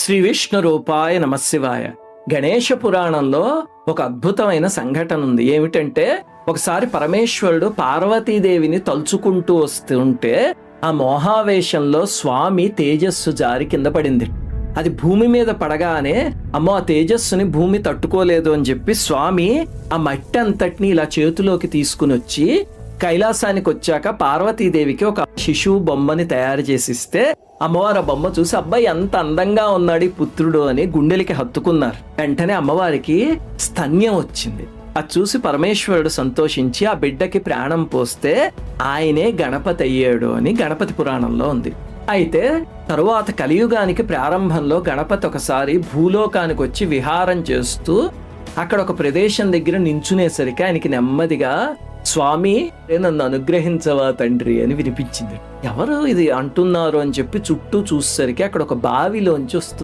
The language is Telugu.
శ్రీ విష్ణు రూపాయ నమశివాయ. గణేష పురాణంలో ఒక అద్భుతమైన సంఘటన ఉంది ఏమిటంటే ఒకసారి పరమేశ్వరుడు పార్వతీదేవిని తలుచుకుంటూ వస్తుంటే ఆ మోహావేశంలో స్వామి తేజస్సు జారి కింద పడింది. అది భూమి మీద పడగానే అమ్మో ఆ తేజస్సుని భూమి తట్టుకోలేదు అని చెప్పి స్వామి ఆ మట్టి అంతటిని ఇలా చేతిలోకి తీసుకుని వచ్చి కైలాసానికి వచ్చాక పార్వతీదేవికి ఒక శిశువు బొమ్మని తయారు చేసిస్తే అమ్మవారు బొమ్మ చూసి అబ్బాయి ఎంత అందంగా ఉన్నాడు ఈ పుత్రుడు అని గుండెలకి హత్తుకున్నారు. వెంటనే అమ్మవారికి స్తన్యం వచ్చింది. అది చూసి పరమేశ్వరుడు సంతోషించి ఆ బిడ్డకి ప్రాణం పోస్తే ఆయనే గణపతి అయ్యాడు అని గణపతి పురాణంలో ఉంది. అయితే తరువాత కలియుగానికి ప్రారంభంలో గణపతి ఒకసారి భూలోకానికి వచ్చి విహారం చేస్తూ అక్కడ ఒక ప్రదేశం దగ్గర నించునేసరికి ఆయనకి నెమ్మదిగా స్వామి నన్ను అనుగ్రహించవా తండ్రి అని వినిపించింది. ఎవరు ఇది అంటున్నారు అని చెప్పి చుట్టూ చూసేసరికి అక్కడ ఒక బావిలోంచి వస్తుంది